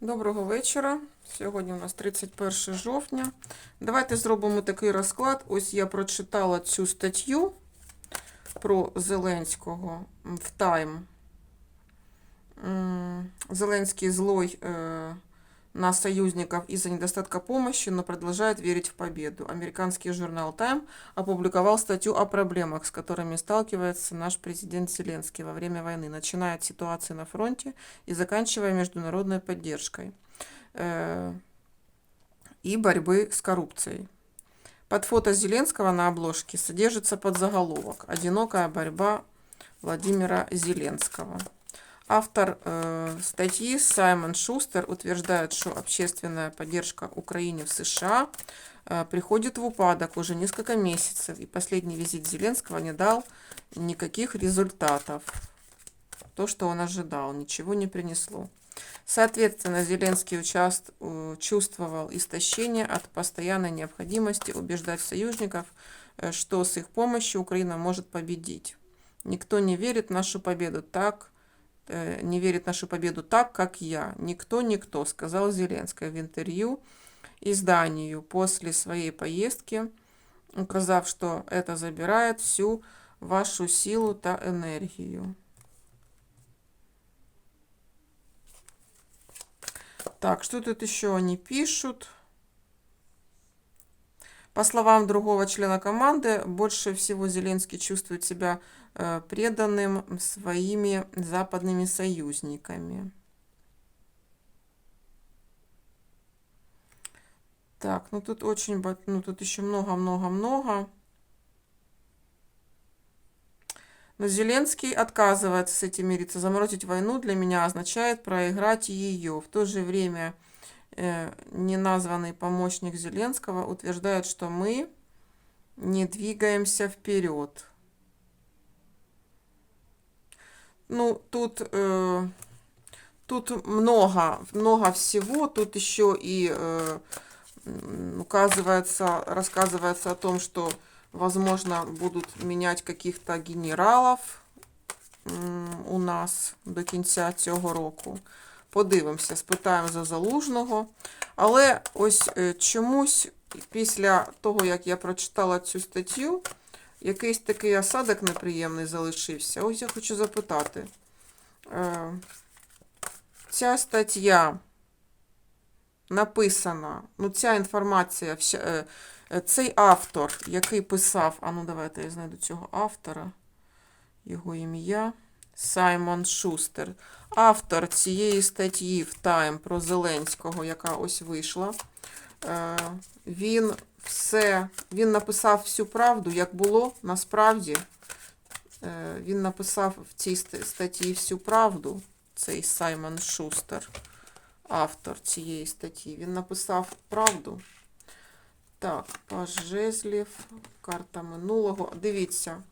Доброго вечора. Сьогодні у нас 31 жовтня. Давайте зробимо такий розклад. Ось я прочитала цю статтю про Зеленського в Тайм. Зеленський злой э, на союзников из-за недостатка помощи, но продолжает верить в победу. Американский журнал Time опубликовал статью о проблемах, с которыми сталкивается наш президент Зеленский во время войны, начиная от ситуации на фронте и заканчивая международной поддержкой э, и борьбы с коррупцией. Под фото Зеленского на обложке содержится подзаголовок «Одинокая борьба Владимира Зеленского». Автор э, статьи Саймон Шустер утверждает, что общественная поддержка Украине в США э, приходит в упадок уже несколько месяцев, и последний визит Зеленского не дал никаких результатов. То, что он ожидал, ничего не принесло. Соответственно, Зеленский участ... чувствовал истощение от постоянной необходимости убеждать союзников, э, что с их помощью Украина может победить. Никто не верит в нашу победу так, не верит в нашу победу так, как я. Никто, никто, сказал Зеленский в интервью изданию после своей поездки, указав, что это забирает всю вашу силу та энергию. Так, что тут еще они пишут? По словам другого члена команды, больше всего Зеленский чувствует себя э, преданным своими западными союзниками. Так, ну тут очень, ну тут еще много-много-много. Но Зеленский отказывается с этим мириться. Заморозить войну для меня означает проиграть ее. В то же время э, неназванный помощник Зеленского утверждает, что мы не двигаемся вперед. Ну, тут, э, тут много, много всего. Тут еще и э, м, указывается, рассказывается о том, что возможно будут менять каких-то генералів м, у нас до кінця цього року. Подивимося, спитаємо за залужного. Але ось е, чомусь після того, як я прочитала цю статтю, якийсь такий осадок неприємний залишився. Ось я хочу запитати. Е, Ця стаття написана, ну ця інформація, е, е, цей автор, який писав, а ну давайте я знайду цього автора, його ім'я. Саймон Шустер. Автор цієї статті в Time про Зеленського, яка ось вийшла. Е, Він все, він написав всю правду, як було насправді. Е, Він написав в цій статті всю правду. Цей Саймон Шустер, автор цієї статті. Він написав правду. Так, паж карта минулого. Дивіться,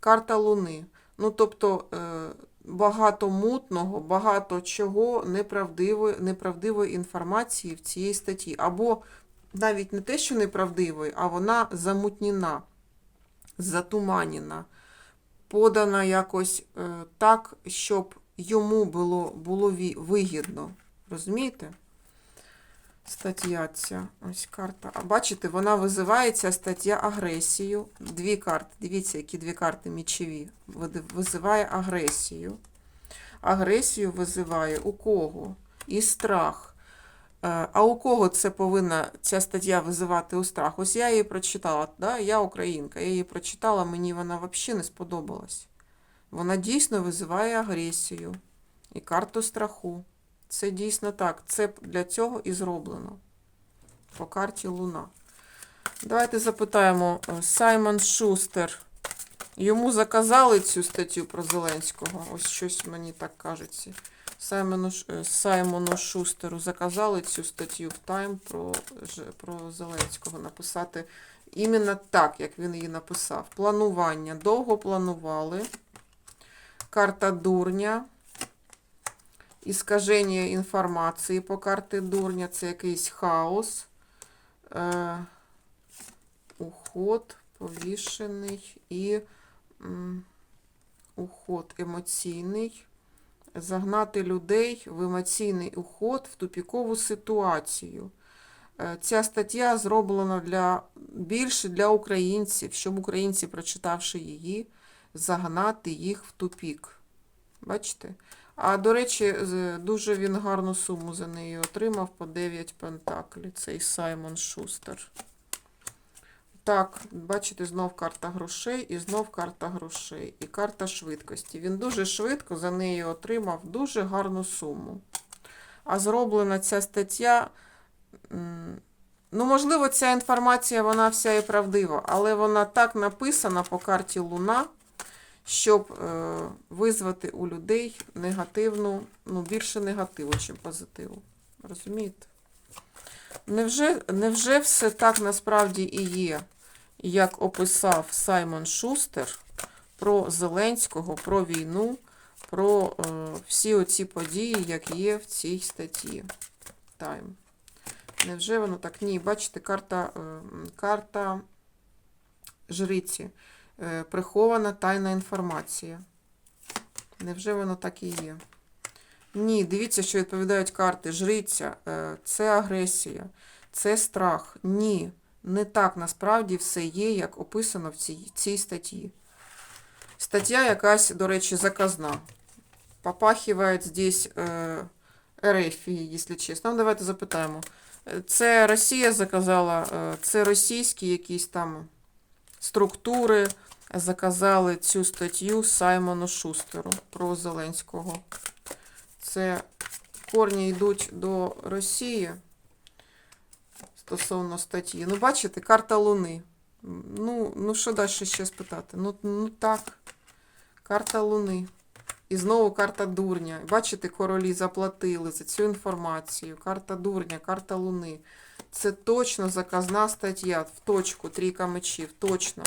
карта Луни. Ну, тобто, е, багато мутного, багато чого неправдивої, неправдивої інформації в цій статті. Або навіть не те, що неправдивої, а вона замутніна, затуманіна, подана якось е, так, щоб йому було, було вигідно. Розумієте? Стаття ця, ось карта. А бачите, вона визивається стаття агресію. Дві карти. Дивіться, які дві карти мічові. Визиває агресію. Агресію визиває у кого? І страх. Е, А у кого це повинна ця стаття визивати у страх? Ось я її прочитала, да? я українка, я її прочитала, мені вона взагалі не сподобалась. Вона дійсно визиває агресію і карту страху. Це дійсно так. Це для цього і зроблено. По карті Луна. Давайте запитаємо е, Саймон Шустер. Йому заказали цю статтю про Зеленського. Ось щось мені так кажеться. Саймону, е, Саймону Шустеру заказали цю статтю в Тайм про, про Зеленського написати іменно так, як він її написав. Планування. Довго планували. Карта дурня. Іскаження інформації по карті дурня. Це якийсь хаос. Е, уход повішений і м, уход емоційний. загнати людей в емоційний уход в тупікову ситуацію. Е, Ця стаття зроблена для більше для українців, щоб українці, прочитавши її, загнати їх в тупік. Бачите? А до речі, дуже він гарну суму за неї отримав по 9 пентаклів. Цей Саймон Шустер. Так, бачите, знов карта грошей і знов карта грошей. І карта швидкості. Він дуже швидко за неї отримав дуже гарну суму. А зроблена ця стаття. Ну, можливо, ця інформація вона вся і правдива, але вона так написана по карті Луна, щоб е, визвати у людей негативну, ну, більше негативу, ніж позитиву. Розумієте? Невже, невже все так насправді і є, як описав Саймон Шустер про Зеленського, про війну, про е, всі оці події, як є в цій статті Тайм? Невже воно так? Ні, бачите, карта, е, карта жриці. Е, Прихована тайна інформація. Невже воно так і є? Ні, дивіться, що відповідають карти. Жриця е, це агресія, це страх. Ні, не так насправді все є, як описано в цій, цій статті. Стаття якась, до речі, заказна. Попахиває здесь е, Ерефії, якщо чесно. Ну, давайте запитаємо. Е, Це Росія заказала, це російські якісь там структури заказали цю статтю Саймону Шустеру про Зеленського. Це корні йдуть до Росії стосовно статті. Ну, бачите, карта Луни. Ну, ну що далі ще спитати? Ну, ну так, карта Луни. І знову карта дурня. Бачите, королі заплатили за цю інформацію. Карта дурня, карта Луни. Це точно заказна стаття. В точку, трійка мечів, точно.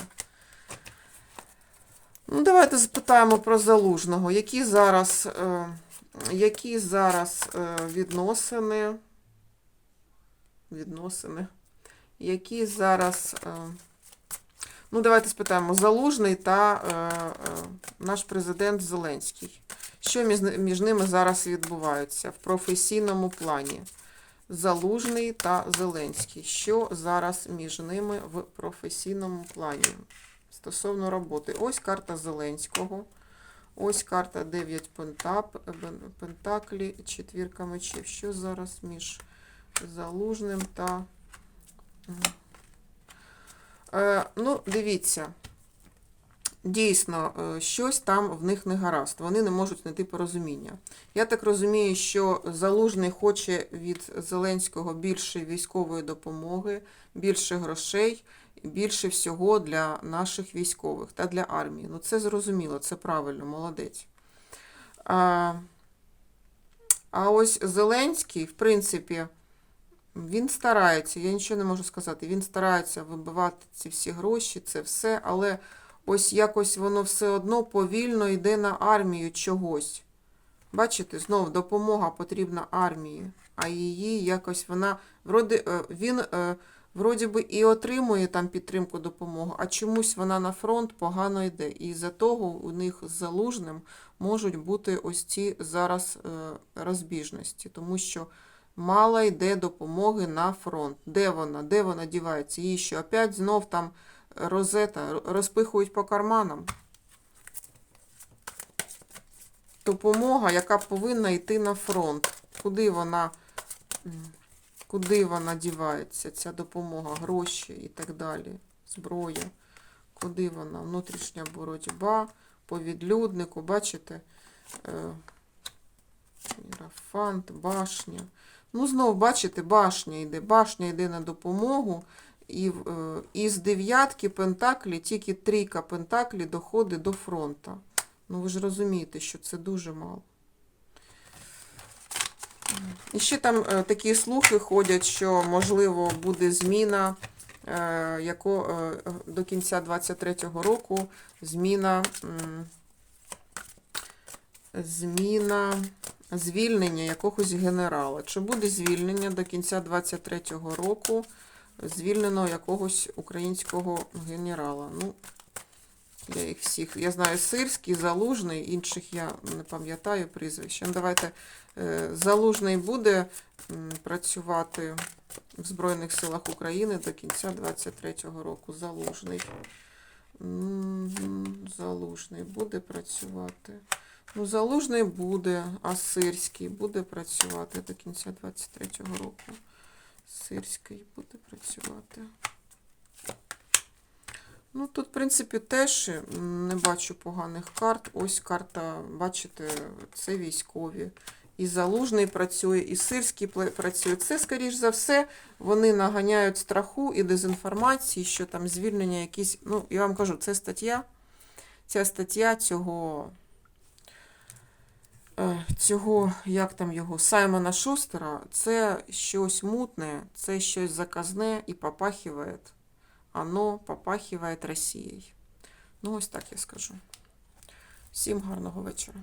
Ну, давайте запитаємо про залужного. Які зараз, е, які зараз е, відносини, відносини, які зараз, е, ну, давайте спитаємо, Залужний та е, е, наш президент Зеленський. Що між, між ними зараз відбувається в професійному плані? Залужний та Зеленський. Що зараз між ними в професійному плані? Стосовно роботи. Ось карта Зеленського. Ось карта 9 пентап, пентаклі, четвірка мечів. Що зараз між Залужним та. Е, ну, дивіться. Дійсно, е, щось там в них не гаразд. Вони не можуть знайти порозуміння. Я так розумію, що Залужний хоче від Зеленського більше військової допомоги, більше грошей, більше всього для наших військових та для армії. Ну, це зрозуміло, це правильно, молодець. А, а ось Зеленський, в принципі, він старається, я нічого не можу сказати. Він старається вибивати ці всі гроші, це все, але ось якось воно все одно повільно йде на армію чогось. Бачите, знов допомога потрібна армії, а її якось вона вроді, е, він е, вроді би і отримує там підтримку допомогу, а чомусь вона на фронт погано йде. І за того у них з залужним можуть бути ось ці зараз е, розбіжності, тому що мало йде допомоги на фронт. Де вона? Де вона дівається? Її що опять знов там розета розпихують по карманам. Допомога, яка повинна йти на фронт. Куди вона, куди вона дівається, ця допомога, гроші і так далі, зброя. Куди вона? Внутрішня боротьба по відлюднику, бачите? Е, Ірафант, башня. Ну, знову, бачите, башня йде. Башня йде на допомогу. І е, із дев'ятки пентаклі, тільки трійка пентаклі доходить до фронта. Ну, ви ж розумієте, що це дуже мало. І ще там е, такі слухи ходять, що, можливо, буде зміна е, яко, до кінця 23-го року. Зміна, зміна звільнення якогось генерала. Чи буде звільнення до кінця 23-го року звільнено якогось українського генерала? Ну, Я їх всіх. Я знаю Сирський, Залужний, інших я не пам'ятаю прізвища. Ну, Давайте е, Залужний буде працювати в Збройних силах України до кінця 23-го року. Залужний. Залужний буде працювати. Ну, Залужний буде, а Сирський буде працювати до кінця 23-го року. Сирський буде працювати. Ну, тут, в принципі, теж не бачу поганих карт. Ось карта, бачите, це військові. І Залужний працює, і Сирський працює. Це, скоріш за все, вони наганяють страху і дезінформації, що там звільнення якісь. Ну, я вам кажу, це стаття. Ця стаття цього, цього, як там його, Саймона Шустера, це щось мутне, це щось заказне і попахиває оно попахиває Росією. Ну, ось так я скажу. Всім гарного вечора.